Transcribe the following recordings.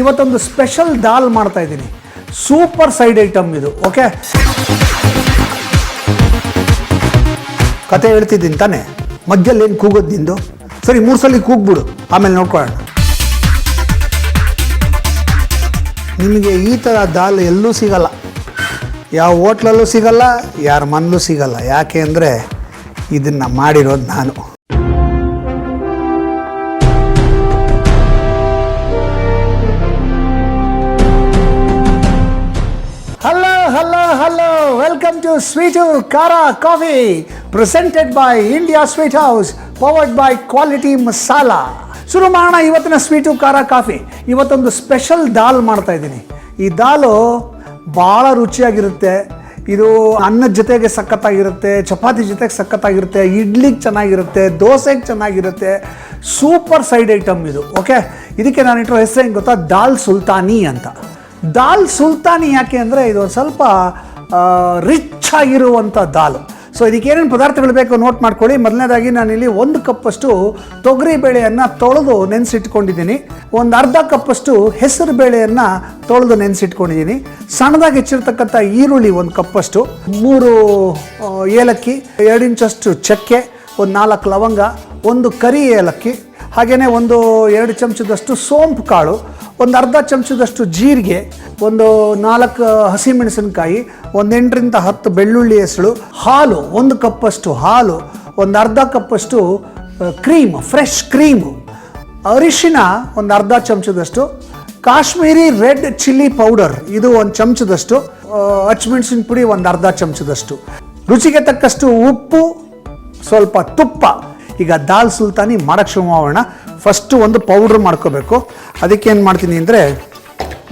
ಇವತ್ತೊಂದು ಸ್ಪೆಷಲ್ ದಾಲ್ ಮಾಡ್ತಾ ಇದ್ದೀನಿ. ಸೂಪರ್ ಸೈಡ್ ಐಟಮ್ ಇದು ಓಕೆ ಕತೆ ಹೇಳ್ತಿದ್ದೀನಿ ತಾನೆ? ಮಧ್ಯದಲ್ಲಿ ಏನು ಕೂಗೋದು ನಿಂದು? ಸರಿ, ಮೂರು ಸಲ ಕೂಗ್ಬಿಡು, ಆಮೇಲೆ ನೋಡ್ಕೊಳ್ಳೋಣ. ನಿಮಗೆ ಈ ಥರ ದಾಲ್ ಎಲ್ಲೂ ಸಿಗಲ್ಲ. ಯಾವ ಹೋಟ್ಲಲ್ಲೂ ಸಿಗಲ್ಲ, ಯಾರ ಮನಲ್ಲೂ ಸಿಗಲ್ಲ. ಯಾಕೆ ಅಂದರೆ ಇದನ್ನು ಮಾಡಿರೋದು ನಾನು. ಸ್ವೀಟು ಖಾರ coffee presented by India Sweet House powered by Quality Masala ಶುರು ಮಾಡೋಣ ಇವತ್ತಿನ ಸ್ವೀಟು ಖಾರ ಕಾಫಿ ಇವತ್ತೊಂದು ಸ್ಪೆಷಲ್ ದಾಲ್ ಮಾಡ್ತಾ ಇದ್ದೀನಿ. ಈ ದಾಲು ಭಾಳ ರುಚಿಯಾಗಿರುತ್ತೆ. ಇದು ಅನ್ನದ ಜೊತೆಗೆ ಸಖತ್ತಾಗಿರುತ್ತೆ, ಚಪಾತಿ ಜೊತೆಗೆ ಸಖತ್ತಾಗಿರುತ್ತೆ, ಇಡ್ಲಿಗೆ ಚೆನ್ನಾಗಿರುತ್ತೆ, ದೋಸೆಗೆ ಚೆನ್ನಾಗಿರುತ್ತೆ. ಸೂಪರ್ ಸೈಡ್ ಐಟಮ್ ಇದು ಓಕೆ ಇದಕ್ಕೆ ನಾನು ಇಟ್ಟಿರೋ ಹೆಸರು ಹೆಂಗೆ ಗೊತ್ತಾ? ದಾಲ್ ಸುಲ್ತಾನಿ ಅಂತ. ದಾಲ್ ಸುಲ್ತಾನಿ ಯಾಕೆ ಅಂದರೆ ಇದು ಸ್ವಲ್ಪ ರಿಚ್ ಆಗಿರುವಂಥ ದಾಲ್. ಸೊ ಇದಕ್ಕೆ ಏನೇನು ಪದಾರ್ಥಗಳು ಬೇಕು ನೋಟ್ ಮಾಡ್ಕೊಳ್ಳಿ. ಮೊದಲನೇದಾಗಿ ನಾನಿಲ್ಲಿ ಒಂದು ಕಪ್ಪಷ್ಟು ತೊಗರಿ ಬೇಳೆಯನ್ನು ತೊಳೆದು ನೆನೆಸಿಟ್ಕೊಂಡಿದ್ದೀನಿ. ಒಂದು ಅರ್ಧ ಕಪ್ಪಷ್ಟು ಹೆಸರು ಬೇಳೆಯನ್ನು ತೊಳೆದು ನೆನೆಸಿಟ್ಕೊಂಡಿದ್ದೀನಿ. ಸಣ್ಣದಾಗಿ ಹೆಚ್ಚಿರ್ತಕ್ಕಂಥ ಈರುಳ್ಳಿ ಒಂದು ಕಪ್ಪಷ್ಟು, ಮೂರು ಏಲಕ್ಕಿ, ಎರಡು ಇಂಚಷ್ಟು ಚಕ್ಕೆ, ಒಂದು ನಾಲ್ಕು ಲವಂಗ, ಒಂದು ಕರಿ ಏಲಕ್ಕಿ ಹಾಗೆಯೇ ಒಂದು ಎರಡು ಚಮಚದಷ್ಟು ಸೋಂಪು ಕಾಳು ಒಂದು ಅರ್ಧ ಚಮಚದಷ್ಟು ಜೀರಿಗೆ, ಒಂದು ನಾಲ್ಕು ಹಸಿಮೆಣಸಿನಕಾಯಿ, ಒಂದು ಎಂಟರಿಂದ ಹತ್ತು ಬೆಳ್ಳುಳ್ಳಿ ಹೆಸಳು, ಹಾಲು ಒಂದು ಕಪ್ಪಷ್ಟು ಹಾಲು, ಒಂದು ಅರ್ಧ ಕಪ್ಪಷ್ಟು ಕ್ರೀಮ್, ಫ್ರೆಶ್ ಕ್ರೀಮ್. ಅರಿಶಿನ ಒಂದು ಅರ್ಧ ಚಮಚದಷ್ಟು, ಕಾಶ್ಮೀರಿ ರೆಡ್ ಚಿಲ್ಲಿ ಪೌಡರ್ ಇದು ಒಂದು ಚಮಚದಷ್ಟು ಹಚ್ಮೆಣಸಿನ ಪುಡಿ ಒಂದು ಅರ್ಧ ಚಮಚದಷ್ಟು. ರುಚಿಗೆ ತಕ್ಕಷ್ಟು ಉಪ್ಪು, ಸ್ವಲ್ಪ ತುಪ್ಪ. ಈಗ ದಾಲ್ ಸುಲ್ತಾನಿ ಮಾಡಕ್ಕೆ ಶುರು ಮಾಡೋಣ ಫಸ್ಟು ಒಂದು ಪೌಡ್ರ್ ಮಾಡ್ಕೋಬೇಕು. ಅದಕ್ಕೆ ಏನು ಮಾಡ್ತೀನಿ ಅಂದರೆ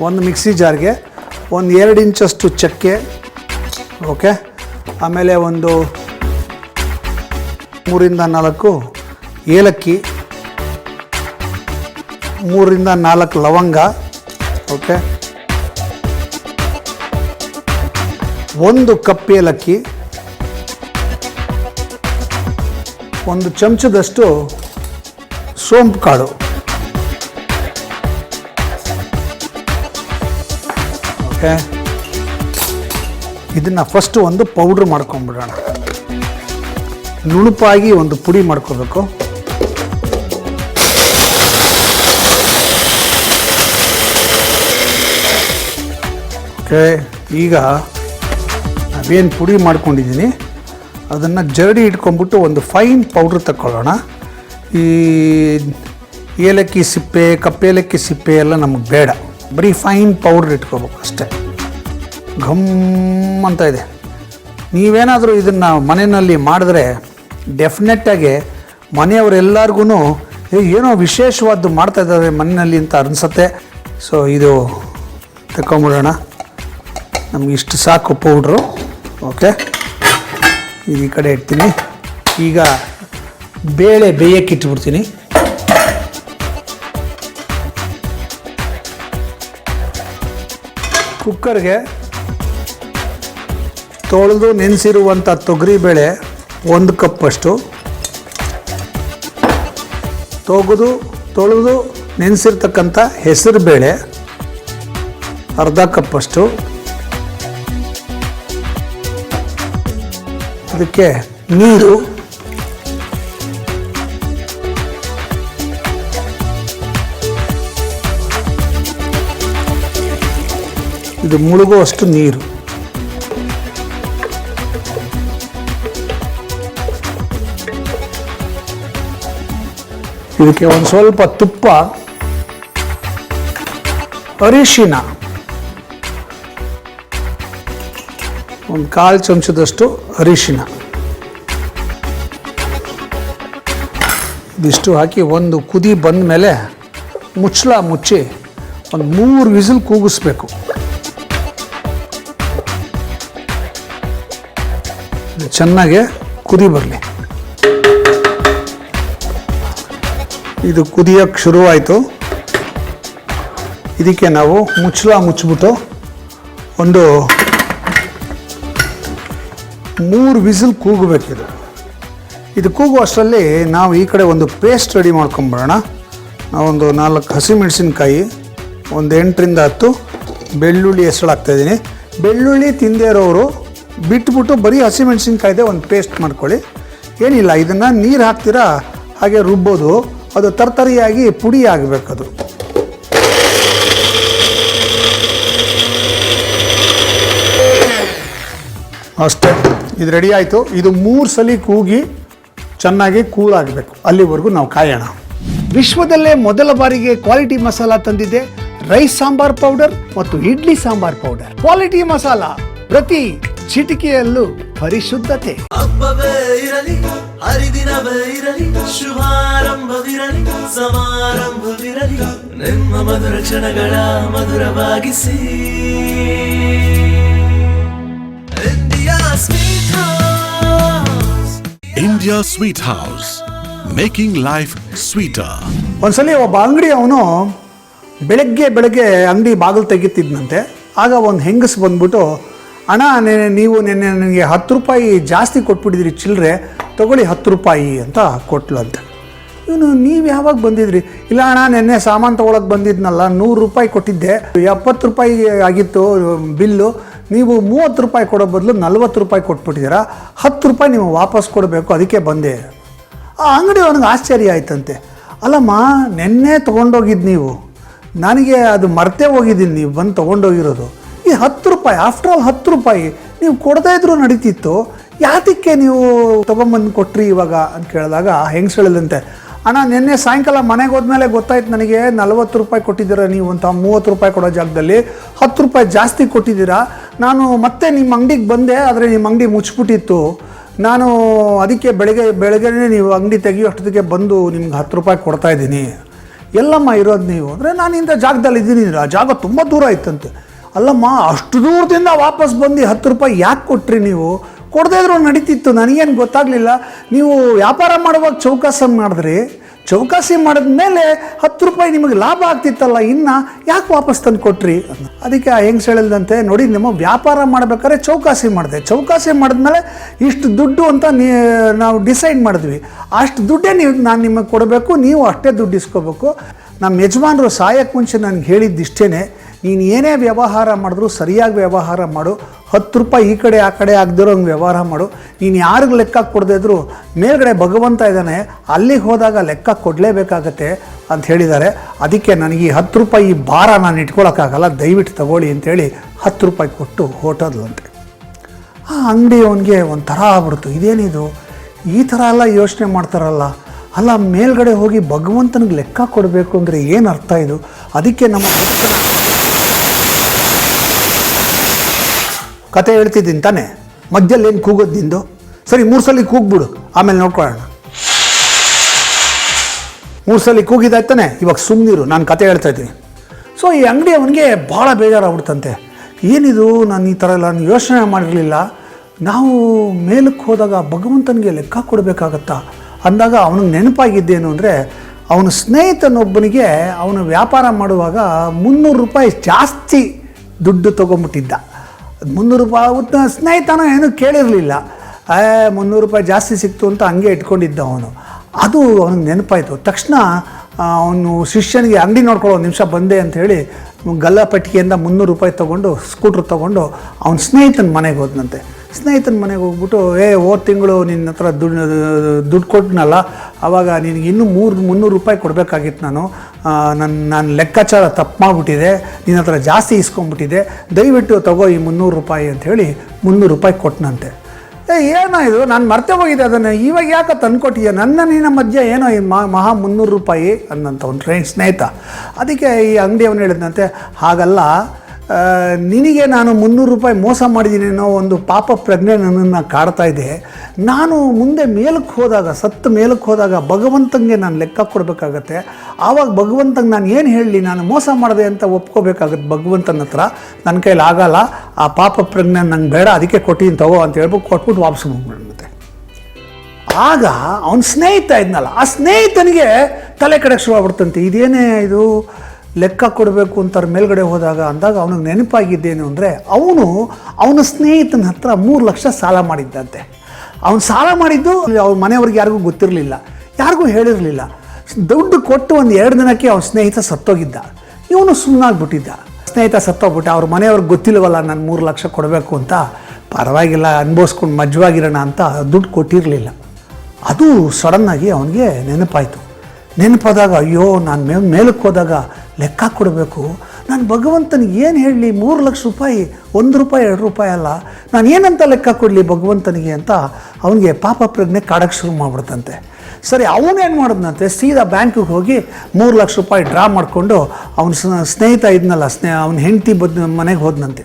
ಒಂದು ಮಿಕ್ಸಿ ಜಾರ್ಗೆ ಒಂದು ಎರಡು ಇಂಚಷ್ಟು ಚಕ್ಕೆ ಓಕೆ ಆಮೇಲೆ ಒಂದು ಮೂರಿಂದ ನಾಲ್ಕು ಏಲಕ್ಕಿ, ಮೂರಿಂದ ನಾಲ್ಕು ಲವಂಗ ಓಕೆ ಒಂದು ಕಪ್ ಏಲಕ್ಕಿ, ಒಂದು ಚಮಚದಷ್ಟು ಸೋಂಪು ಕಾಳು ಓಕೆ? ಇದನ್ನು ಫಸ್ಟ್ ಒಂದು ಪೌಡ್ರ್ ಮಾಡ್ಕೊಂಡ್ಬಿಡೋಣ ನುಣುಪಾಗಿ ಒಂದು ಪುಡಿ ಮಾಡ್ಕೋಬೇಕು. ಓಕೆ, ಈಗ ನಾವೇನು ಪುಡಿ ಮಾಡ್ಕೊಂಡಿದ್ದೀನಿ ಅದನ್ನು ಜರಡಿ ಇಟ್ಕೊಂಬಿಟ್ಟು ಒಂದು ಫೈನ್ ಪೌಡ್ರ್ ತಗೊಳ್ಳೋಣ ಈ ಏಲಕ್ಕಿ ಸಿಪ್ಪೆ, ಕಪ್ಪೇಲಕ್ಕಿ ಸಿಪ್ಪೆ ಎಲ್ಲ ನಮಗೆ ಬೇಡ. ಬರೀ ಫೈನ್ ಪೌಡ್ರ್ ಇಟ್ಕೋಬೇಕು ಅಷ್ಟೇ. ಘಮ್ ಅಂತ ಇದೆ. ನೀವೇನಾದರೂ ಇದನ್ನು ಮನೆಯಲ್ಲಿ ಮಾಡಿದ್ರೆ ಡೆಫಿನೆಟ್ಟಾಗಿ ಮನೆಯವರೆಲ್ಲರಿಗೂ ಏನೋ ವಿಶೇಷವಾದ್ದು ಮಾಡ್ತಾ ಇದ್ದಾರೆ ಮನೆಯಲ್ಲಿ ಅಂತ ಅನಿಸುತ್ತೆ. ಸೊ ಇದು ತಗೊಂಬಿಡೋಣ ನಮ್ಗೆ ಇಷ್ಟು ಸಾಕು ಪೌಡ್ರು ಓಕೆ ಇದು ಈ ಕಡೆ ಇಡ್ತೀನಿ. ಈಗ ಬೇಳೆ ಬೇಯಕ್ಕೆ ಇಟ್ಬಿಡ್ತೀನಿ ಕುಕ್ಕರ್ಗೆ ತೊಳೆದು ನೆನೆಸಿರುವಂಥ ತೊಗರಿಬೇಳೆ ಒಂದು ಕಪ್ಪಷ್ಟು ತೊಗೆದು, ತೊಳೆದು ನೆನೆಸಿರ್ತಕ್ಕಂಥ ಹೆಸರು ಬೇಳೆ ಅರ್ಧ ಕಪ್ಪಷ್ಟು ಅದಕ್ಕೆ ನೀರು ಇದು ಮುಳುಗುವಷ್ಟು ನೀರು. ಇದಕ್ಕೆ ಒಂದು ಸ್ವಲ್ಪ ತುಪ್ಪ, ಅರಿಶಿನ, ಒಂದು ಕಾಲು ಚಮಚದಷ್ಟು ಅರಿಶಿನ. ಇದಿಷ್ಟು ಹಾಕಿ ಒಂದು ಕುದಿ ಬಂದ ಮೇಲೆ ಮುಚ್ಚಳ ಮುಚ್ಚಿ ಒಂದು ಮೂರು ವಿಸಿಲ್ ಕೂಗಿಸ್ಬೇಕು. ಚೆನ್ನಾಗಿ ಕುದಿ ಬರಲಿ. ಇದು ಕುದಿಯೋಕ್ಕೆ ಶುರುವಾಯಿತು. ಇದಕ್ಕೆ ನಾವು ಮುಚ್ಚಳ ಮುಚ್ಚಿಬಿಟ್ಟು ಒಂದು ಮೂರು ವಿಸಿಲ್ ಕೂಗಬೇಕಿದು. ಇದು ಕೂಗು ಅಷ್ಟರಲ್ಲಿ ನಾವು ಈ ಕಡೆ ಒಂದು ಪೇಸ್ಟ್ ರೆಡಿ ಮಾಡ್ಕೊಂಬಿಡೋಣ ನಾವೊಂದು ನಾಲ್ಕು ಹಸಿಮೆಣಸಿನ್ಕಾಯಿ ಒಂದು ಎಂಟರಿಂದ ಹತ್ತು ಬೆಳ್ಳುಳ್ಳಿ ಹೆಸರು ಹಾಕ್ತಾಯಿದ್ದೀನಿ ಬೆಳ್ಳುಳ್ಳಿ ತಿಂದೇ ಇರೋರು ಬಿಟ್ಬಿಟ್ಟು ಬರೀ ಹಸಿಮೆಣಸಿನ್ಕಾಯ್ದೆ ಒಂದು ಪೇಸ್ಟ್ ಮಾಡ್ಕೊಳ್ಳಿ. ಏನಿಲ್ಲ, ಇದನ್ನು ನೀರು ಹಾಕ್ತೀರಾ? ಹಾಗೆ ರುಬ್ಬೋದು. ಅದು ತರ್ತರಿಯಾಗಿ ಪುಡಿ ಆಗಬೇಕದು ಅಷ್ಟೇ, ಇದು ರೆಡಿ ಆಯಿತು. ಇದು ಮೂರು ಸಲ ಕೂಗಿ ಚೆನ್ನಾಗಿ ಕೂಲ್ ಆಗಬೇಕು. ಅಲ್ಲಿವರೆಗೂ ನಾವು ಕಾಯೋಣ. ವಿಶ್ವದಲ್ಲೇ ಮೊದಲ ಬಾರಿಗೆ ಕ್ವಾಲಿಟಿ ಮಸಾಲ ತಂದಿದೆ ರೈಸ್ ಸಾಂಬಾರ್ ಪೌಡರ್ ಮತ್ತು ಇಡ್ಲಿ ಸಾಂಬಾರ್ ಪೌಡರ್ ಕ್ವಾಲಿಟಿ ಮಸಾಲ ಪ್ರತಿ ಚಿಟಿಕೆಯಲ್ಲೂ ಪರಿಶುದ್ಧತೆ. ಹಬ್ಬವೇ ಇರಲಿ ಹರಿದಿನವೇ ಇರಲಿ ಶುಭಾರಂಭವಿರಲಿ ಸಮಾರಂಭವಿರಲಿ ನಿಮ್ಮ ಮಧುರ ಕ್ಷಣಗಳ ಮಧುರವಾಗಿಸಿ. India Sweet House. Making life sweeter. ಒಂದ್ಸಲಿ ಒಬ್ಬ ಅಂಗಡಿ ಅವನು ಬೆಳಗ್ಗೆ ಬೆಳಗ್ಗೆ ಅಂಗಡಿ ಬಾಗಿಲು ತೆಗಿತಿದ್ನಂತೆ. ಆಗ ಒಂದು ಹೆಂಗಸು ಬಂದ್ಬಿಟ್ಟು ಅಣ್ಣ ನೆನೆ ನೀವು ನೆನ್ನೆ ನನಗೆ ಹತ್ತು ರೂಪಾಯಿ ಜಾಸ್ತಿ ಕೊಟ್ಬಿಟ್ಟಿದ್ರಿ ಚಿಲ್ಲರೆ ತಗೊಳ್ಳಿ ಹತ್ತು ರೂಪಾಯಿ ಅಂತ ಕೊಟ್ಲಂತೆ ಇವನು, ನೀವು ಯಾವಾಗ ಬಂದಿದ್ರಿ? ಇಲ್ಲ ಅಣ್ಣ, ನೆನ್ನೆ ಸಾಮಾನು ತೊಗೊಳಕ್ಕೆ ಬಂದಿದ್ನಲ್ಲ, ನೂರು ರೂಪಾಯಿ ಕೊಟ್ಟಿದ್ದೆ. ಎಪ್ಪತ್ತು ರೂಪಾಯಿ ಆಗಿತ್ತು ಬಿಲ್ಲು. ನೀವು ಮೂವತ್ತು ರೂಪಾಯಿ ಕೊಡೋ ಬದಲು ನಲ್ವತ್ತು ರೂಪಾಯಿ ಕೊಟ್ಬಿಟ್ಟಿದ್ದೀರಾ. ಹತ್ತು ರೂಪಾಯಿ ನೀವು ವಾಪಸ್ ಕೊಡಬೇಕು, ಅದಕ್ಕೆ ಬಂದೆ. ಆ ಅಂಗಡಿ ಅವನಿಗೆ ಆಶ್ಚರ್ಯ ಆಯ್ತಂತೆ. ಅಲ್ಲಮ್ಮ, ನೆನ್ನೆ ತೊಗೊಂಡೋಗಿದ್ದು ನೀವು. ನನಗೆ ಅದು ಮರ್ತೇ ಹೋಗಿದ್ದೀನಿ, ನೀವು ಬಂದು ತೊಗೊಂಡೋಗಿರೋದು. ಈ ಹತ್ತು ರೂಪಾಯಿ ಆಫ್ಟರ್ ಆಲ್ ಹತ್ತು ರೂಪಾಯಿ ನೀವು ಕೊಡದೇ ಇದ್ರೂ ನಡೀತಿತ್ತು. ಯಾತಕ್ಕೆ ನೀವು ತೊಗೊಂಬಂದು ಕೊಟ್ರಿ ಇವಾಗ ಅಂತ ಕೇಳಿದಾಗ ಹೆಂಗ್ಸ್ ಹೇಳಿದಂತೆ, ಅಣ್ಣ, ನಿನ್ನೆ ಸಾಯಂಕಾಲ ಮನೆಗೆ ಹೋದ್ಮೇಲೆ ಗೊತ್ತಾಯ್ತು ನನಗೆ ನಲ್ವತ್ತು ರೂಪಾಯಿ ಕೊಟ್ಟಿದ್ದೀರ ನೀವು ಅಂತ, ಮೂವತ್ತು ರೂಪಾಯಿ ಕೊಡೋ ಜಾಗದಲ್ಲಿ. ಹತ್ತು ರೂಪಾಯಿ ಜಾಸ್ತಿ ಕೊಟ್ಟಿದ್ದೀರಾ. ನಾನು ಮತ್ತೆ ನಿಮ್ಮ ಅಂಗಡಿಗೆ ಬಂದೆ, ಆದರೆ ನಿಮ್ಮ ಅಂಗಡಿ ಮುಚ್ಚಿಬಿಟ್ಟಿತ್ತು ನಾನು ಅದಕ್ಕೆ ಬೆಳಗ್ಗೆ, ಬೆಳಗ್ಗೆನೇ ನೀವು ಅಂಗಡಿ ತೆಗಿಯೋ ಅಷ್ಟೊತ್ತಿಗೆ ಬಂದು ನಿಮ್ಗೆ ಹತ್ತು ರೂಪಾಯಿ ಕೊಡ್ತಾ ಇದ್ದೀನಿ. ಎಲ್ಲಮ್ಮ ಇರೋದು ನೀವು. ಅಂದರೆ ನಾನು ಇಂಥ ಜಾಗದಲ್ಲಿ ಇದ್ದೀನಿ ಆ ಜಾಗ ತುಂಬ ದೂರ ಇತ್ತಂತೆ. ಅಲ್ಲಮ್ಮ, ಅಷ್ಟು ದೂರದಿಂದ ವಾಪಸ್ ಬಂದು ಹತ್ತು ರೂಪಾಯಿ ಯಾಕೆ ಕೊಟ್ರಿ ನೀವು? ಕೊಡದೇ ಇದ್ರೂ ನಡೀತಿತ್ತು, ನನಗೇನು ಗೊತ್ತಾಗಲಿಲ್ಲ. ನೀವು ವ್ಯಾಪಾರ ಮಾಡುವಾಗ ಚೌಕಾಸನ್ನು ಮಾಡಿದ್ರಿ. ಚೌಕಾಸಿ ಮಾಡಿದ ಮೇಲೆ ಹತ್ತು ರೂಪಾಯಿ ನಿಮಗೆ ಲಾಭ ಆಗ್ತಿತ್ತಲ್ಲ, ಇನ್ನು ಯಾಕೆ ವಾಪಸ್ ತಂದು ಕೊಟ್ರಿ? ಅದಕ್ಕೆ ಆ ಹೆಂಗ್ಸ್ ಹೇಳಿದಂತೆ, ನೋಡಿ, ನಿಮ್ಮ ವ್ಯಾಪಾರ ಮಾಡಬೇಕಾದ್ರೆ ಚೌಕಾಸಿ ಮಾಡಿದೆ. ಚೌಕಾಸಿ ಮಾಡಿದ್ಮೇಲೆ ಇಷ್ಟು ದುಡ್ಡು ಅಂತ ನೀ, ನಾವು ಡಿಸೈಡ್ ಮಾಡಿದ್ವಿ. ಅಷ್ಟು ದುಡ್ಡೇ ನೀವು, ನಾನು ನಿಮಗೆ ಕೊಡಬೇಕು, ನೀವು ಅಷ್ಟೇ ದುಡ್ಡು ಇಸ್ಕೋಬೇಕು. ನಮ್ಮ ಯಜಮಾನರು ಸಾಯಕ್ಕೆ ಮುಂಚೆ ನನಗೆ ಹೇಳಿದ್ದಿಷ್ಟೇ ನೀನು ಏನೇ ವ್ಯವಹಾರ ಮಾಡಿದ್ರು ಸರಿಯಾಗಿ ವ್ಯವಹಾರ ಮಾಡು. ಹತ್ತು ರೂಪಾಯಿ ಈ ಕಡೆ, ಆ ಕಡೆ ಆಗದಿರೋಂಗೆ ವ್ಯವಹಾರ ಮಾಡು. ನೀನು ಯಾರಿಗೆ ಲೆಕ್ಕ ಕೊಡದೇ ಇದ್ರು ಮೇಲ್ಗಡೆ ಭಗವಂತ ಇದ್ದಾನೆ, ಅಲ್ಲಿಗೆ ಹೋದಾಗ ಲೆಕ್ಕ ಕೊಡಲೇಬೇಕಾಗತ್ತೆ ಅಂತ ಹೇಳಿದ್ದಾರೆ. ಅದಕ್ಕೆ ನನಗೆ ಈ ಹತ್ತು ರೂಪಾಯಿ ಈ ಭಾರ ನಾನು ಇಟ್ಕೊಳಕ್ಕಾಗಲ್ಲ, ದಯವಿಟ್ಟು ತಗೊಳ್ಳಿ ಅಂತೇಳಿ ಹತ್ತು ರೂಪಾಯಿ ಕೊಟ್ಟು ಹೊರಟೋದ್ಲಂತೆ ಆ ಅಂಗಡಿ ಅವನಿಗೆ ಒಂಥರ ಆಗ್ಬಿಡ್ತು. ಇದೇನಿದು? ಈ ಥರ ಎಲ್ಲ ಯೋಚನೆ ಮಾಡ್ತಾರಲ್ಲ. ಅಲ್ಲ, ಮೇಲ್ಗಡೆ ಹೋಗಿ ಭಗವಂತನಿಗೆ ಲೆಕ್ಕ ಕೊಡಬೇಕು ಅಂದರೆ ಏನು ಅರ್ಥ ಇದು? ಅದಕ್ಕೆ ನಮ್ಮ ಕತೆ ಹೇಳ್ತಿದ್ದೀನಿ ತಾನೆ. ಮಧ್ಯದಲ್ಲಿ ಏನು ಕೂಗೋದು ನಿಂದು? ಸರಿ, ಮೂರು ಸಲ ಕೂಗ್ಬಿಡು. ಆಮೇಲೆ ನೋಡ್ಕೊಳ್ಳೋಣ. ಮೂರು ಸಲ ಕೂಗಿದಾಯ್ತಾನೆ ಇವಾಗ ಸುಮ್ಮನಿರು ನಾನು ಕತೆ ಹೇಳ್ತಾ ಇದ್ದೀನಿ. ಸೊ ಈ ಅಂಗಡಿ ಅವನಿಗೆ ಭಾಳ ಬೇಜಾರಾಗ್ಬಿಡ್ತಂತೆ. ಏನಿದು? ನಾನು ಈ ಥರ ಎಲ್ಲ ಯೋಚನೆ ಮಾಡಿರಲಿಲ್ಲ. ನಾವು ಮೇಲಕ್ಕೆ ಹೋದಾಗ ಭಗವಂತನಿಗೆ ಲೆಕ್ಕ ಕೊಡಬೇಕಾಗತ್ತಾ? ಅಂದಾಗ ಅವನಿಗೆ ನೆನಪಾಗಿದ್ದೇನು ಅಂದರೆ, ಅವನ ಸ್ನೇಹಿತನೊಬ್ಬನಿಗೆ ಅವನು ವ್ಯಾಪಾರ ಮಾಡುವಾಗ ಮುನ್ನೂರು ರೂಪಾಯಿ ಜಾಸ್ತಿ ದುಡ್ಡು ತೊಗೊಂಬಿಟ್ಟಿದ್ದ. ಮುನ್ನೂರು ರೂಪಾಯಿ ಉತ್ತ ಸ್ನೇಹಿತನ ಏನೂ ಕೇಳಿರಲಿಲ್ಲ. ಮುನ್ನೂರು ರೂಪಾಯಿ ಜಾಸ್ತಿ ಸಿಕ್ತು ಅಂತ ಹಂಗೆ ಇಟ್ಕೊಂಡಿದ್ದ ಅವನು. ಅದು ಅವನಿಗೆ ನೆನಪಾಯಿತು. ತಕ್ಷಣ ಅವನು ಶಿಷ್ಯನಿಗೆ ಅಂಗಡಿ ನೋಡ್ಕೊಳ್ಳೋ ಒಂದು ನಿಮಿಷ ಬಂದೆ ಅಂತ ಹೇಳಿ ಗಲ್ಲಪಟ್ಟಿಗೆಯಿಂದ ಮುನ್ನೂರು ರೂಪಾಯಿ ತೊಗೊಂಡು, ಸ್ಕೂಟ್ರ್ ತೊಗೊಂಡು ಅವನ ಸ್ನೇಹಿತನ ಮನೆಗೆ ಹೋದ್ನಂತೆ. ಸ್ನೇಹಿತನ ಮನೆಗೆ ಹೋಗ್ಬಿಟ್ಟು, ಏ, ಹೋದ ತಿಂಗಳು ನಿನ್ನ ಹತ್ರ ದುಡ್ಡು ದುಡ್ಡು ಕೊಟ್ಟನಲ್ಲ ಆವಾಗ ನಿನಗೆ ಇನ್ನೂ ಮೂರು, ಮುನ್ನೂರು ರೂಪಾಯಿ ಕೊಡಬೇಕಾಗಿತ್ತು ನಾನು. ನನ್ನ ನಾನು ಲೆಕ್ಕಾಚಾರ ತಪ್ಪು ಮಾಡಿಬಿಟ್ಟಿದೆ, ನಿನ್ನ ಹತ್ರ ಜಾಸ್ತಿ ಇಸ್ಕೊಂಡ್ಬಿಟ್ಟಿದೆ, ದಯವಿಟ್ಟು ತಗೋ ಈ ಮುನ್ನೂರು ರೂಪಾಯಿ ಅಂತ ಹೇಳಿ ಮುನ್ನೂರು ರೂಪಾಯಿ ಕೊಟ್ಟನಂತೆ ಏ, ಏನೋ ಇದು? ನಾನು ಮರ್ತೆ ಹೋಗಿದ್ದೆ ಅದನ್ನು. ಇವಾಗ ಯಾಕೆ ತಂದ್ಕೊಟ್ಟಿದ್ಯಾ ನನ್ನ, ನಿನ್ನ ಮಧ್ಯೆ ಏನೋ ಈ ಮಹಾ ಮುನ್ನೂರು ರೂಪಾಯಿ? ಅನ್ನಂಥ ಒಂದು ಫ್ರೆಂಡ್ ಸ್ನೇಹಿತ. ಅದಕ್ಕೆ ಈ ಅಂಗಡಿಯವನು ಹೇಳಿದಂತೆ ಹಾಗಲ್ಲ ನಿನಗೆ ನಾನು ಮುನ್ನೂರು ರೂಪಾಯಿ ಮೋಸ ಮಾಡಿದ್ದೀನಿ ಅನ್ನೋ ಒಂದು ಪಾಪ ಪ್ರಜ್ಞೆ ನನ್ನನ್ನು ಕಾಡ್ತಾ ಇದೆ. ನಾನು ಮುಂದೆ ಮೇಲಕ್ಕೆ ಹೋದಾಗ, ಸತ್ತು ಮೇಲಕ್ಕೆ ಹೋದಾಗ ಭಗವಂತಂಗೆ ನಾನು ಲೆಕ್ಕ ಕೊಡಬೇಕಾಗತ್ತೆ. ಆವಾಗ ಭಗವಂತಂಗೆ ನಾನು ಏನು ಹೇಳಲಿ, ನಾನು ಮೋಸ ಮಾಡಿದೆ ಅಂತ ಒಪ್ಕೋಬೇಕಾಗತ್ತೆ ಭಗವಂತನ ಹತ್ರ. ನನ್ನ ಕೈಲಿ ಆಗಲ್ಲ, ಆ ಪಾಪ ಪ್ರಜ್ಞೆ ನಂಗೆ ಬೇಡ, ಅದಕ್ಕೆ ಕೊಟ್ಟಿದ್ದೀನಿ ತಗೋ ಅಂತ ಹೇಳ್ಬಿಟ್ಟು ಕೊಟ್ಬಿಟ್ಟು ವಾಪಸ್ ಹೋಗ್ಬಿಡುತ್ತೆ ಆಗ ಅವನ ಸ್ನೇಹಿತ ಇದ್ನಲ್ಲ, ಆ ಸ್ನೇಹಿತನಿಗೆ ತಲೆ ಕಡೆಗೆ ಶುರುವಾಗ್ಬಿಡ್ತಂತೆ ಇದೇನೇ ಇದು? ಲೆಕ್ಕ ಕೊಡಬೇಕು ಅಂತಾರೆ ಮೇಲ್ಗಡೆ ಹೋದಾಗ ಅಂದಾಗ ಅವನಿಗೆ ನೆನಪಾಗಿದ್ದೇನು ಅಂದರೆ ಅವನು ಅವನ ಸ್ನೇಹಿತನ ಹತ್ರ ಮೂರು ಲಕ್ಷ ಸಾಲ ಮಾಡಿದ್ದಂತೆ. ಅವನು ಸಾಲ ಮಾಡಿದ್ದು ಅವ್ರ ಮನೆಯವ್ರಿಗೆ ಯಾರಿಗೂ ಗೊತ್ತಿರಲಿಲ್ಲ. ಯಾರಿಗೂ ಹೇಳಿರಲಿಲ್ಲ. ದುಡ್ಡು ಕೊಟ್ಟು ಒಂದು ಎರಡು ದಿನಕ್ಕೆ ಅವನ ಸ್ನೇಹಿತ ಸತ್ತೋಗಿದ್ದ. ಇವನು ಸುಮ್ಮನಾಗ್ಬಿಟ್ಟಿದ್ದ ಸ್ನೇಹಿತ ಸತ್ತೋಗ್ಬಿಟ್ಟ, ಅವ್ರ ಮನೆಯವ್ರಿಗೆ ಗೊತ್ತಿಲ್ವಲ್ಲ ನಾನು ಮೂರು ಲಕ್ಷ ಕೊಡಬೇಕು ಅಂತ. ಪರವಾಗಿಲ್ಲ, ಅನ್ಭವಿಸ್ಕೊಂಡು ಮಜ್ವಾಗಿರೋಣ ಅಂತ ದುಡ್ಡು ಕೊಟ್ಟಿರಲಿಲ್ಲ. ಅದು ಸಡನ್ನಾಗಿ ಅವನಿಗೆ ನೆನಪಾಯಿತು. ನೆನಪಾದಾಗ ಅಯ್ಯೋ, ನಾನು ಮೇ ಮೇಲಕ್ಕೆ ಹೋದಾಗ ಲೆಕ್ಕ ಕೊಡಬೇಕು. ನಾನು ಭಗವಂತನಿಗೆ ಏನು ಹೇಳಲಿ ಮೂರು ಲಕ್ಷ ರೂಪಾಯಿ, ಒಂದು ರೂಪಾಯಿ, ಎರಡು ರೂಪಾಯಿ ಅಲ್ಲ, ನಾನು ಏನಂತ ಲೆಕ್ಕ ಕೊಡಲಿ ಭಗವಂತನಿಗೆ ಅಂತ ಅವನಿಗೆ ಪಾಪ ಪ್ರಜ್ಞೆ ಕಾಡಕ್ಕೆ ಶುರು ಮಾಡಿಬಿಡ್ತಂತೆ. ಸರಿ ಅವನೇನು ಮಾಡಿದ್ನಂತೆ? ಸೀದಾ ಬ್ಯಾಂಕಿಗೆ ಹೋಗಿ ಮೂರು ಲಕ್ಷ ರೂಪಾಯಿ ಡ್ರಾ ಮಾಡಿಕೊಂಡು ಅವನ ಸ್ನೇಹಿತ ಇದ್ನಲ್ಲ ಸ್ನೇಹ ಅವನ ಹೆಂಡತಿ ಬದ್, ಮನೆಗೆ ಹೋದ್ನಂತೆ.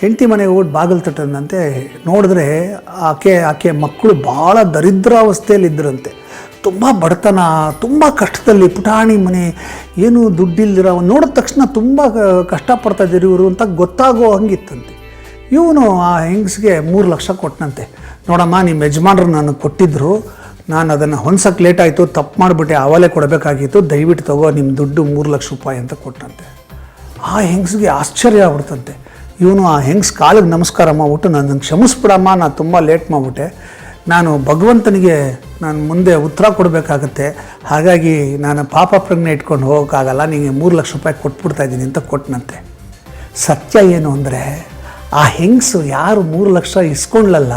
ಹೆಂಡತಿ ಮನೆಗೆ ಹೋಗಿ ಬಾಗಿಲು ತಟ್ಟದಂತೆ ನೋಡಿದ್ರೆ ಆಕೆ ಆಕೆ ಮಕ್ಕಳು ಭಾಳ ದರಿದ್ರಾವಸ್ಥೆಯಲ್ಲಿದ್ದರಂತೆ ತುಂಬ ಬಡತನ, ತುಂಬ ಕಷ್ಟದಲ್ಲಿ ಪುಟಾಣಿ ಮನೆ, ಏನು ದುಡ್ಡಿಲ್ದಿರ, ನೋಡಿದ ತಕ್ಷಣ ತುಂಬ ಕಷ್ಟಪಡ್ತಾ ಇದ್ದೀರಿ ಇವರು ಅಂತ ಗೊತ್ತಾಗೋ ಹಂಗಿತ್ತಂತೆ. ಇವನು ಆ ಹೆಂಗ್ಸ್ಗೆ ಮೂರು ಲಕ್ಷ ಕೊಟ್ಟನಂತೆ ನೋಡಮ್ಮ ನಿಮ್ಮ ಯಜಮಾನ್ರು ನನಗೆ ಕೊಟ್ಟಿದ್ದರು ನಾನು ಅದನ್ನು ಹೊಂದ್ಸಕ್ಕೆ ಲೇಟ್ ಆಯಿತು, ತಪ್ಪು ಮಾಡಿಬಿಟ್ಟೆ ಆವಾಲೆ ಕೊಡಬೇಕಾಗಿತ್ತು, ದಯವಿಟ್ಟು ತಗೋ ನಿಮ್ಮ ದುಡ್ಡು ಮೂರು ಲಕ್ಷ ರೂಪಾಯಿ ಅಂತ ಕೊಟ್ಟಂತೆ ಆ ಹೆಂಗ್ಸ್ಗೆ ಆಶ್ಚರ್ಯ ಆಗ್ಬಿಡ್ತಂತೆ. ಇವನು ಆ ಹೆಂಗ್ಸ್ ಕಾಲಿಗೆ ನಮಸ್ಕಾರ ಮಾಡ್ಬಿಟ್ಟು ನನ್ನನ್ನು ಕ್ಷಮಿಸ್ಬಿಡಮ್ಮ ನಾನು ತುಂಬ ಲೇಟ್ ಮಾಡಿಬಿಟ್ಟೆ. ನಾನು ಭಗವಂತನಿಗೆ ನಾನು ಮುಂದೆ ಉತ್ತರ ಕೊಡಬೇಕಾಗತ್ತೆ. ಹಾಗಾಗಿ ನಾನು ಪಾಪ ಪ್ರಜ್ಞೆ ಇಟ್ಕೊಂಡು ಹೋಗೋಕ್ಕಾಗಲ್ಲ. ನಿಮಗೆ ಮೂರು ಲಕ್ಷ ರೂಪಾಯಿ ಕೊಟ್ಬಿಡ್ತಾ ಇದ್ದೀನಿ ಅಂತ ಕೊಟ್ಟನಂತೆ ಸತ್ಯ ಏನು ಅಂದರೆ, ಆ ಹೆಂಗಸು ಯಾರು ಮೂರು ಲಕ್ಷ ಇಸ್ಕೊಳ್ಳಲ್ಲ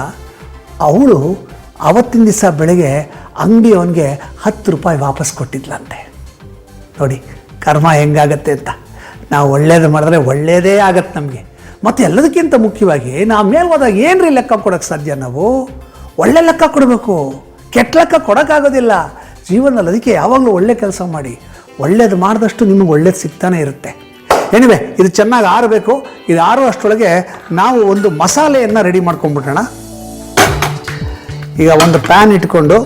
ಅವಳು ಅವತ್ತಿನ ದಿವಸ ಬೆಳಗ್ಗೆ ಅಂಗಡಿ ಅವನಿಗೆ ಹತ್ತು ರೂಪಾಯಿ ವಾಪಸ್ ಕೊಟ್ಟಿದ್ಲಂತೆ. ನೋಡಿ, ಕರ್ಮ ಹೆಂಗಾಗತ್ತೆ ಅಂತ. ನಾವು ಒಳ್ಳೇದು ಮಾಡಿದ್ರೆ ಒಳ್ಳೆಯದೇ ಆಗತ್ತೆ ನಮಗೆ. ಮತ್ತು ಎಲ್ಲದಕ್ಕಿಂತ ಮುಖ್ಯವಾಗಿ, ನಾವು ಮೇಲೆ ಹೋದಾಗ ಏನ್ರಿ ಲೆಕ್ಕ ಕೊಡೋಕ್ಕೆ ಸಾಧ್ಯ ನಾವು? ಒಳ್ಳೆ ಲೆಕ್ಕ ಕೊಡಬೇಕು. ಕೆಟ್ಟ ಲೆಕ್ಕ ಕೊಡೋಕ್ಕಾಗೋದಿಲ್ಲ. ಜೀವನದಲ್ಲಿ ಅದಕ್ಕೆ ಯಾವಾಗಲೂ ಒಳ್ಳೆ ಕೆಲಸ ಮಾಡಿ. ಒಳ್ಳೇದು ಮಾಡಿದಷ್ಟು ನಿಮಗೆ ಒಳ್ಳೇದು ಸಿಗ್ತಾನೆ ಇರುತ್ತೆ. ಏನಿವೆ ಇದು ಚೆನ್ನಾಗಿ ಆರಬೇಕು. ಇದು ಆರೋ ಅಷ್ಟರೊಳಗೆ ನಾವು ಒಂದು ಮಸಾಲೆಯನ್ನು ರೆಡಿ ಮಾಡ್ಕೊಂಡ್ಬಿಡೋಣ. ಈಗ ಒಂದು ಪ್ಯಾನ್ ಇಟ್ಕೊಂಡು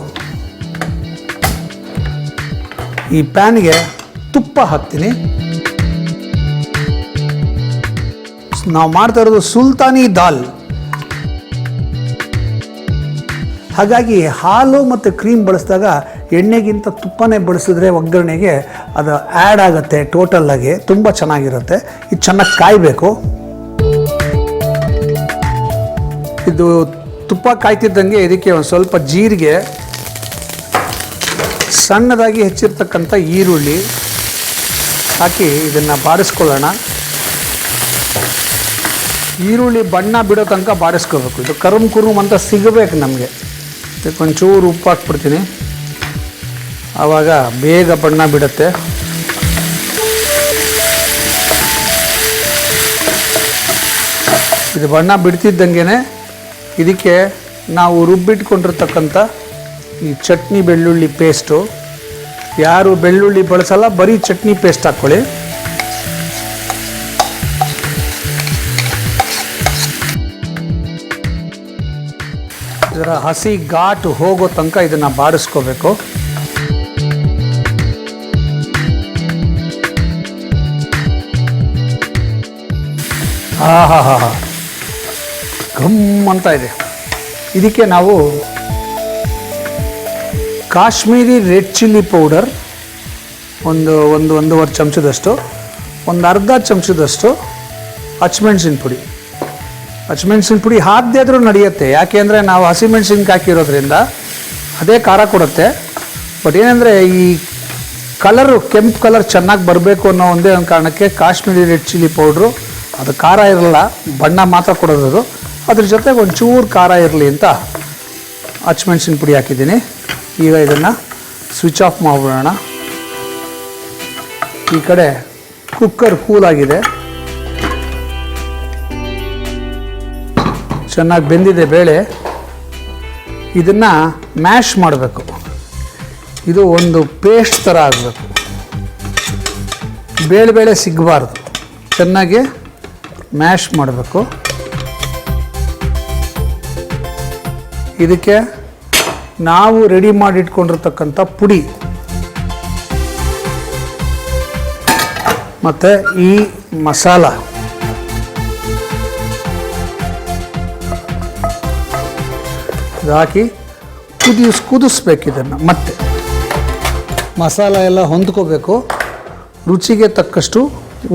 ಈ ಪ್ಯಾನ್ಗೆ ತುಪ್ಪ ಹಾಕ್ತೀನಿ. ನಾವು ಮಾಡ್ತಾ ಇರೋದು ಸುಲ್ತಾನಿ ದಾಲ್. ಹಾಗಾಗಿ ಹಾಲು ಮತ್ತು ಕ್ರೀಮ್ ಬಳಸಿದಾಗ ಎಣ್ಣೆಗಿಂತ ತುಪ್ಪನೇ ಬಳಸಿದ್ರೆ ಒಗ್ಗರಣೆಗೆ ಅದು ಆ್ಯಡ್ ಆಗುತ್ತೆ ಟೋಟಲ್ಲಾಗಿ ತುಂಬ ಚೆನ್ನಾಗಿರುತ್ತೆ. ಇದು ಚೆನ್ನಾಗಿ ಕಾಯಬೇಕು. ಇದು ತುಪ್ಪ ಕಾಯ್ತಿದ್ದಂಗೆ ಇದಕ್ಕೆ ಒಂದು ಸ್ವಲ್ಪ ಜೀರಿಗೆ, ಸಣ್ಣದಾಗಿ ಹೆಚ್ಚಿರ್ತಕ್ಕಂಥ ಈರುಳ್ಳಿ ಹಾಕಿ ಇದನ್ನು ಬಾಡಿಸ್ಕೊಳ್ಳೋಣ ಈರುಳ್ಳಿ ಬಣ್ಣ ಬಿಡೋ ತನಕ ಬಾಡಿಸ್ಕೋಬೇಕು ಇದು ಕರುಮ್ ಕುರುಮ್ ಅಂತ ಸಿಗಬೇಕು ನಮಗೆ. ಇದಕ್ಕೆ ಒಂಚೂರು ಉಪ್ಪು ಹಾಕ್ಬಿಡ್ತೀನಿ. ಆವಾಗ ಬೇಗ ಬಣ್ಣ ಬಿಡುತ್ತೆ. ಇದು ಬಣ್ಣ ಬಿಡ್ತಿದ್ದಂಗೆ ಇದಕ್ಕೆ ನಾವು ರುಬ್ಬಿಟ್ಕೊಂಡಿರ್ತಕ್ಕಂಥ ಈ ಚಟ್ನಿ ಬೆಳ್ಳುಳ್ಳಿ ಪೇಸ್ಟು. ಯಾರು ಬೆಳ್ಳುಳ್ಳಿ ಬಳಸಲ್ಲ, ಬರೀ ಚಟ್ನಿ ಪೇಸ್ಟ್ ಹಾಕ್ಕೊಳ್ಳಿ. ಇದರ ಹಸಿ ಘಾಟು ಹೋಗೋ ತನಕ ಇದನ್ನು ಬಾಡಿಸ್ಕೋಬೇಕು ಹಾ ಹಾ ಹಾ ಘಮ್ ಅಂತ ಇದೆ. ಇದಕ್ಕೆ ನಾವು ಕಾಶ್ಮೀರಿ ರೆಡ್ ಚಿಲ್ಲಿ ಪೌಡರ್ ಒಂದು ಒಂದು, ಒಂದೂವರೆ ಚಮಚದಷ್ಟು, ಒಂದು ಅರ್ಧ ಚಮಚದಷ್ಟು ಹಚ್ಮೆಣ್ಸಿನ ಪುಡಿ. ಹಸಿಮೆಣ್ಸಿನ ಪುಡಿ ಹಾಕದೇ ಆದರೂ ನಡೆಯುತ್ತೆ. ಯಾಕೆ ಅಂದರೆ ನಾವು ಹಸಿಮೆಣ್ಸಿನ್ಕಾಯಿ ಹಾಕಿರೋದ್ರಿಂದ ಅದೇ ಖಾರ ಕೊಡುತ್ತೆ. ಬಟ್ ಏನಂದರೆ ಈ ಕಲರು ಕೆಂಪು ಕಲರ್ ಚೆನ್ನಾಗಿ ಬರಬೇಕು ಅನ್ನೋ ಒಂದೇ ಒಂದು ಕಾರಣಕ್ಕೆ ಕಾಶ್ಮೀರಿ ರೆಡ್ ಚಿಲ್ಲಿ ಪೌಡ್ರು ಅದು ಖಾರ ಇರಲ್ಲ, ಬಣ್ಣ ಮಾತ್ರ ಕೊಡೋದು ಅದು ಅದ್ರ ಜೊತೆಗೆ ಒಂಚೂರು ಖಾರ ಇರಲಿ ಅಂತ ಹಚ್ಮೆಣ್ಸಿನ ಪುಡಿ ಹಾಕಿದ್ದೀನಿ. ಈಗ ಇದನ್ನು ಸ್ವಿಚ್ ಆಫ್ ಮಾಡಿಬಿಡೋಣ. ಈ ಕಡೆ ಕುಕ್ಕರ್ ಕೂಲಾಗಿದೆ ಚೆನ್ನಾಗಿ ಬೆಂದಿದೆ ಬೇಳೆ, ಇದನ್ನು ಮ್ಯಾಶ್ ಮಾಡಬೇಕು. ಇದು ಒಂದು ಪೇಸ್ಟ್ ಥರ ಆಗಬೇಕು. ಬೇಳೆ ಬೇಳೆ ಸಿಗಬಾರ್ದು. ಚೆನ್ನಾಗಿ ಮ್ಯಾಶ್ ಮಾಡಬೇಕು. ಇದಕ್ಕೆ ನಾವು ರೆಡಿ ಮಾಡಿಟ್ಕೊಂಡಿರ್ತಕ್ಕಂಥ ಪುಡಿ. ಮತ್ತು ಈ ಮಸಾಲ. ಇದು ಹಾಕಿ ಕುದಿಸ್ ಕುದಿಸ್ಬೇಕು ಇದನ್ನು ಮತ್ತೆ. ಮಸಾಲ ಎಲ್ಲ ಹೊಂದ್ಕೋಬೇಕು. ರುಚಿಗೆ ತಕ್ಕಷ್ಟು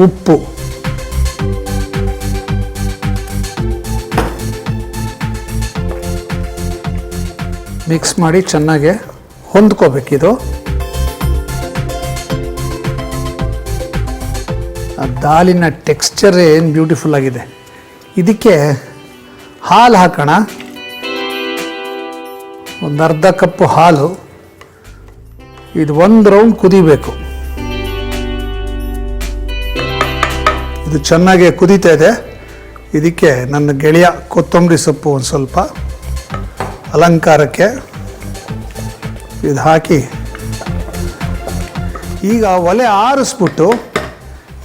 ಉಪ್ಪು. ಮಿಕ್ಸ್ ಮಾಡಿ ಚೆನ್ನಾಗಿ ಹೊಂದ್ಕೋಬೇಕಿದು. ದಾಲಿನ ಟೆಕ್ಸ್ಚರ್ ಏನು ಬ್ಯೂಟಿಫುಲ್ ಆಗಿದೆ. ಇದಕ್ಕೆ ಹಾಲು ಹಾಕೋಣ. ಒಂದು ಅರ್ಧ ಕಪ್ಪು ಹಾಲು, ಇದು ಒಂದು ರೌಂಡ್ ಕುದಿಬೇಕು. ಇದು ಚೆನ್ನಾಗಿ ಕುದೀತಾ ಇದೆ. ಇದಕ್ಕೆ ನನ್ನ ಗೆಳೆಯ ಕೊತ್ತಂಬರಿ ಸೊಪ್ಪು ಒಂದು ಸ್ವಲ್ಪ ಅಲಂಕಾರಕ್ಕೆ ಇದು ಹಾಕಿ. ಈಗ ಒಲೆ ಆರಿಸ್ಬಿಟ್ಟು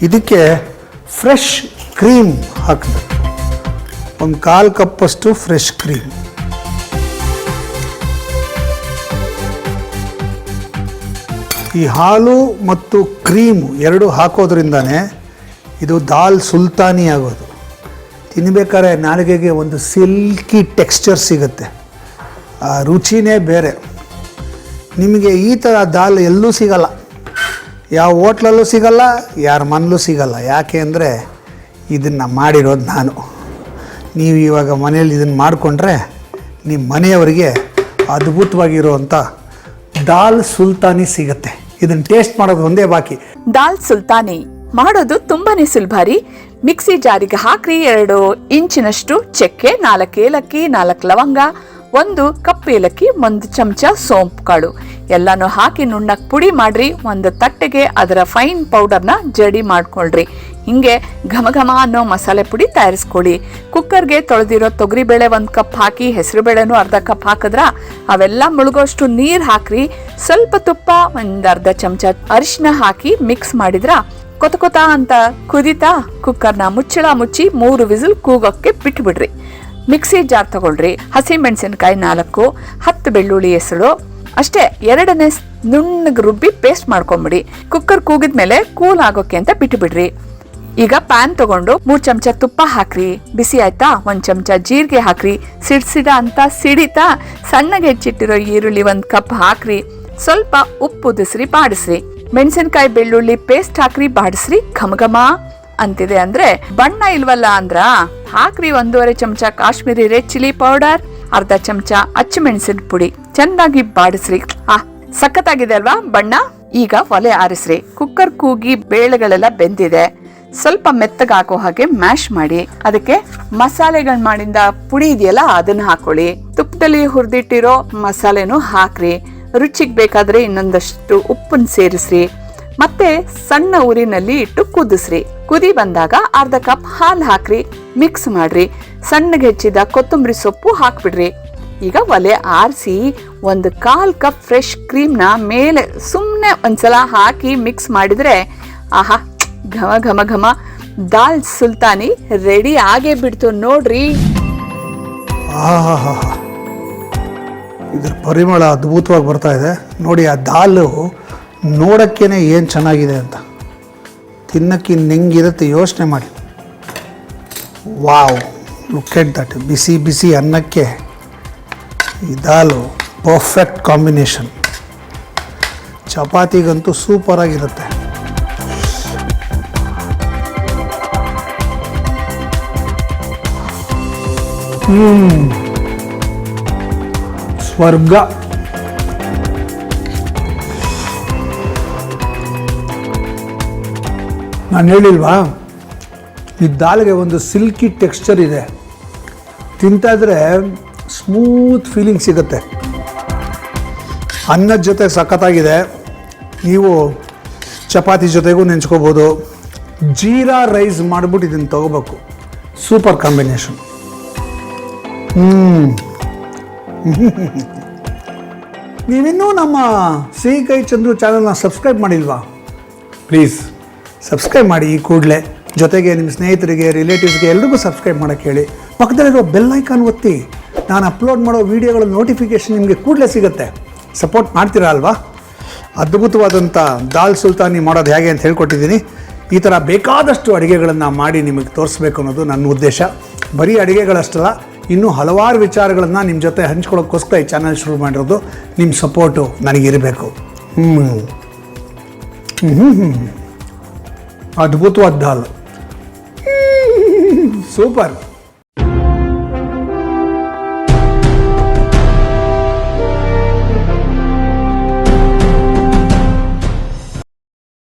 ಇದಕ್ಕೆ ಫ್ರೆಶ್ ಕ್ರೀಮ್ ಹಾಕಬೇಕು. ಒಂದು ಕಾಲು ಕಪ್ಪಷ್ಟು ಫ್ರೆಶ್ ಕ್ರೀಮ್ ಈ ಹಾಲು ಮತ್ತು ಕ್ರೀಮ್ ಎರಡು ಹಾಕೋದ್ರಿಂದನೇ ಇದು ದಾಲ್ ಸುಲ್ತಾನಿ ಆಗೋದು. ತಿನ್ನಬೇಕಾದ್ರೆ ನಾಲಿಗೆಗೆ ಒಂದು ಸಿಲ್ಕಿ ಟೆಕ್ಸ್ಚರ್ ಸಿಗುತ್ತೆ. ಆ ರುಚಿನೇ ಬೇರೆ. ನಿಮಗೆ ಈ ಥರ ದಾಲ್ ಎಲ್ಲೂ ಸಿಗಲ್ಲ. ಯಾವ ಹೋಟ್ಲಲ್ಲೂ ಸಿಗಲ್ಲ, ಯಾರ ಮನಲ್ಲೂ ಸಿಗಲ್ಲ. ಯಾಕೆ ಅಂದರೆ ಇದನ್ನು ಮಾಡಿರೋದು ನಾನು. ನೀವು ಇವಾಗ ಮನೇಲಿ ಇದನ್ನು ಮಾಡಿಕೊಂಡ್ರೆ ನಿಮ್ಮ ಮನೆಯವರಿಗೆ ಅದ್ಭುತವಾಗಿರುವಂಥ ದಾಲ್ ಸುಲ್ತಾನಿ ಸಿಗುತ್ತೆ. ಇದನ್ನು ಟೇಸ್ಟ್ ಮಾಡೋದು ಒಂದೇ ಬಾಕಿ. ದಾಲ್ ಸುಲ್ತಾನಿ ಮಾಡೋದು ತುಂಬಾನೇ ಸುಲಭ ಮಿಕ್ಸಿ ಜಾರಿಗೆ ಹಾಕ್ರಿ ಎರಡು ಇಂಚಿನಷ್ಟು ಚಕ್ಕೆ, ನಾಲ್ಕು ಏಲಕ್ಕಿ, ನಾಲ್ಕು ಲವಂಗ ಒಂದು ಕಪ್ ಏಲಕ್ಕಿ, ಒಂದು ಚಮಚ ಸೋಂಪು ಕಾಳು ಎಲ್ಲಾನು ಹಾಕಿ ನುಣ್ಣಕ್ಕೆ ಪುಡಿ ಮಾಡ್ರಿ, ಒಂದು ತಟ್ಟೆಗೆ ಅದರ ಫೈನ್ ಪೌಡರ್ನ ಜಡಿ ಮಾಡ್ಕೊಳ್ರಿ. ಹಿಂಗೆ ಘಮ ಘಮ ಅನ್ನೋ ಮಸಾಲೆ ಪುಡಿ ತಯಾರಿಸ್ಕೊಳ್ಳಿ. ಕುಕ್ಕರ್ಗೆ ತೊಳೆದಿರೋ ತೊಗರಿಬೇಳೆ ಒಂದು ಕಪ್ ಹಾಕಿ, ಹೆಸರುಬೇಳೆನೂ ಅರ್ಧ ಕಪ್ ಹಾಕಿದ್ರ ಅವೆಲ್ಲ ಮುಳುಗೋಷ್ಟು ನೀರು ಹಾಕ್ರಿ. ಸ್ವಲ್ಪ ತುಪ್ಪ, ಒಂದು ಅರ್ಧ ಚಮಚ ಅರಿಶಿನ ಹಾಕಿ ಮಿಕ್ಸ್ ಮಾಡಿದ್ರ ಕೊತ ಕೊತ ಅಂತ ಕುದಿತಾ ಕುಕ್ಕರ್ನ ಮುಚ್ಚಳ ಮುಚ್ಚಿ ಮೂರು ವಿಸಿಲ್ ಕೂಗೋಕ್ಕೆ ಬಿಟ್ಬಿಡ್ರಿ. ಮಿಕ್ಸಿ ಜಾರ್ ತಗೊಳ್ರಿ. ಹಸಿ ಮೆಣಸಿನಕಾಯಿ ನಾಲ್ಕು, ಹತ್ತು ಬೆಳ್ಳುಳ್ಳಿ ಹೆಸರು. ಅಷ್ಟೇ, ಎರಡನೇ ನುಣ್ಣಗೆ ರುಬ್ಬಿ ಪೇಸ್ಟ್ ಮಾಡ್ಕೊಂಬಿಡಿ. ಕುಕ್ಕರ್ ಕೂಗಿದ್ಮೇಲೆ ಕೂಲ್ ಆಗೋಕೆ ಅಂತ ಬಿಟ್ಟುಬಿಡ್ರಿ ಈಗ ಪ್ಯಾನ್ ತಗೊಂಡು ಮೂರ್ ಚಮಚ ತುಪ್ಪ ಹಾಕ್ರಿ. ಬಿಸಿ ಆಯ್ತಾ? ಒಂದ್ ಚಮಚ ಜೀರಿಗೆ ಹಾಕ್ರಿ. ಸಿಡ್ಸಿಡ ಅಂತ ಸಿಡಿತಾ, ಸಣ್ಣಗೆ ಹೆಚ್ಚಿಟ್ಟಿರೋ ಈರುಳ್ಳಿ ಒಂದ್ ಕಪ್ ಹಾಕ್ರಿ. ಸ್ವಲ್ಪ ಉಪ್ಪು ಉದಿಸ್ರಿ ಬಾಡಿಸ್ರಿ. ಮೆಣಸಿನಕಾಯಿ ಬೆಳ್ಳುಳ್ಳಿ ಪೇಸ್ಟ್ ಹಾಕ್ರಿ, ಬಾಡಿಸ್ರಿ ಘಮ ಘಮ. ಅಂತಿದೆ ಅಂದ್ರೆ ಬಣ್ಣ ಇಲ್ವಲ್ಲ ಅಂದ್ರ ಹಾಕ್ರಿ ಒಂದೂವರೆ ಚಮಚ ಕಾಶ್ಮೀರಿ ರೆಡ್ ಚಿಲ್ಲಿ ಪೌಡರ್, ಅರ್ಧ ಚಮಚ ಅಚ್ಚಮೆಣಸಿನ ಪುಡಿ. ಚೆನ್ನಾಗಿ ಬಾಡಿಸ್ರಿ. ಆ, ಸಖತ್ತಾಗಿದೆ ಅಲ್ವಾ ಬಣ್ಣ? ಈಗ ಒಲೆ ಆರಿಸ್ರಿ. ಕುಕ್ಕರ್ ಕೂಗಿ ಬೇಳೆಗಳೆಲ್ಲ ಬೆಂದಿದೆ. ಸ್ವಲ್ಪ ಮೆತ್ತಗಾಗೋ ಹಾಗೆ ಮ್ಯಾಶ್ ಮಾಡಿ. ಅದಕ್ಕೆ ಮಸಾಲೆಗಳ್ ಮಾಡಿಂದ ಪುಡಿ ಇದೆಯಲ್ಲ, ಅದನ್ನ ಹಾಕೊಳ್ಳಿ. ತುಪ್ಪದಲ್ಲಿ ಹುರಿದಿಟ್ಟಿರೋ ಮಸಾಲೆನೂ ಹಾಕ್ರಿ. ರುಚಿಗೆ ಬೇಕಾದ್ರೆ ಇನ್ನೊಂದಷ್ಟು ಉಪ್ಪನ್ನು ಸೇರಿಸ್ರಿ. ಮತ್ತೆ ಸಣ್ಣ ಉರಿನಲ್ಲಿ ಇಟ್ಟು ಕುದಿಸ್ರಿ. ಕುದಿ ಬಂದಾಗ ಅರ್ಧ ಕಪ್ ಹಾಲು ಹಾಕ್ರಿ. ಮಿಕ್ಸ್ ಮಾಡ್ರಿ. ಸಣ್ಣಗೆ ಹೆಚ್ಚಿದ ಕೊತ್ತಂಬರಿ ಸೊಪ್ಪು ಹಾಕ್ಬಿಡ್ರಿ. ಈಗ ಒಲೆ ಆರಿಸಿ ಒಂದು ಕಾಲ್ ಕಪ್ ಫ್ರೆಶ್ ಕ್ರೀಮ್ನ ಮೇಲೆ ಸುಮ್ಮನೆ ಒಂದ್ಸಲ ಹಾಕಿ ಮಿಕ್ಸ್ ಮಾಡಿದ್ರೆ ಆಹಾ, ಘಮ ಘಮ ಘಮ. ದಾಲ್ ಸುಲ್ತಾನಿ ರೆಡಿ ಆಗೇ ಬಿಡ್ತು ನೋಡ್ರಿ. ಇದ್ರ ಪರಿಮಳ ಅದ್ಭುತವಾಗಿ ಬರ್ತಾ ಇದೆ. ನೋಡಿ ಆ ದಾಲು ನೋಡೋಕ್ಕೇನೆ ಏನು ಚೆನ್ನಾಗಿದೆ ಅಂತ. ತಿನ್ನಕ್ಕೆ ಇನ್ನು ಹೆಂಗಿರುತ್ತೆ ಯೋಚನೆ ಮಾಡಿ. ವಾವ್ ಲುಕ್ ಎಟ್ ದಟ್ ಬಿಸಿ ಬಿಸಿ ಅನ್ನಕ್ಕೆ ಇದಾಲು ದಾಲು ಪರ್ಫೆಕ್ಟ್ ಕಾಂಬಿನೇಷನ್ ಚಪಾತಿಗಂತೂ ಸೂಪರಾಗಿರುತ್ತೆ ಸ್ವರ್ಗ. ನಾನು ಹೇಳಿಲ್ವಾ? ಈ ದಾಲ್ಗೆ ಒಂದು ಸಿಲ್ಕಿ ಟೆಕ್ಸ್ಚರ್ ಇದೆ. ತಿಂತಾದರೆ ಸ್ಮೂತ್ ಫೀಲಿಂಗ್ ಸಿಗುತ್ತೆ. ಅನ್ನದ ಜೊತೆ ಸಖತ್ತಾಗಿದೆ. ನೀವು ಚಪಾತಿ ಜೊತೆಗೂ ನೆಂಚ್ಕೋಬೋದು ಜೀರಾ ರೈಸ್ ಮಾಡಿಬಿಟ್ಟು ಇದನ್ನು ತೊಗೋಬೇಕು. Super combination. ಹ್ಞೂ ನೀವಿನ್ನೂ ನಮ್ಮ ಸಿಹಿ ಕೈ ಚಂದ್ರು ಚಾನಲ್ನ ಸಬ್ಸ್ಕ್ರೈಬ್ ಮಾಡಿಲ್ವಾ? ಪ್ಲೀಸ್. ಸಬ್ಸ್ಕ್ರೈಬ್ ಮಾಡಿ ಈ ಕೂಡಲೇ. ಜೊತೆಗೆ ನಿಮ್ಮ ಸ್ನೇಹಿತರಿಗೆ ರಿಲೇಟಿವ್ಸ್ಗೆ ಎಲ್ರಿಗೂ ಸಬ್ಸ್ಕ್ರೈಬ್ ಮಾಡೋಕ್ಕೆ ಹೇಳಿ. ಪಕ್ಕದಲ್ಲಿರೋ ಬೆಲ್ ಐಕಾನ್ ಒತ್ತಿ. ನಾನು ಅಪ್ಲೋಡ್ ಮಾಡೋ ವೀಡಿಯೋಗಳ ನೋಟಿಫಿಕೇಷನ್ ನಿಮಗೆ ಕೂಡಲೇ ಸಿಗುತ್ತೆ. ಸಪೋರ್ಟ್ ಮಾಡ್ತೀರಾ ಅಲ್ವಾ? ಅದ್ಭುತವಾದಂಥ ದಾಲ್ ಸುಲ್ತಾನಿ ಮಾಡೋದು ಹೇಗೆ ಅಂತ ಹೇಳ್ಕೊಟ್ಟಿದ್ದೀನಿ. ಈ ಥರ ಬೇಕಾದಷ್ಟು ಅಡುಗೆಗಳನ್ನು ಮಾಡಿ ನಿಮಗೆ ತೋರಿಸ್ಬೇಕು ಅನ್ನೋದು ನನ್ನ ಉದ್ದೇಶ. ಬರೀ ಅಡುಗೆಗಳಷ್ಟಲ್ಲ, ಇನ್ನೂ ಹಲವಾರು ವಿಚಾರಗಳನ್ನು ನಿಮ್ಮ ಜೊತೆ ಹಂಚ್ಕೊಳ್ಳೋಕ್ಕೋಸ್ಕರ ಈ ಚಾನಲ್ ಶುರು ಮಾಡಿರೋದು. ನಿಮ್ಮ ಸಪೋರ್ಟು ನನಗಿರಬೇಕು. ಹ್ಞೂ ಅದ್ಭುತವಾದ ದಾಲ್ ಸೂಪರ್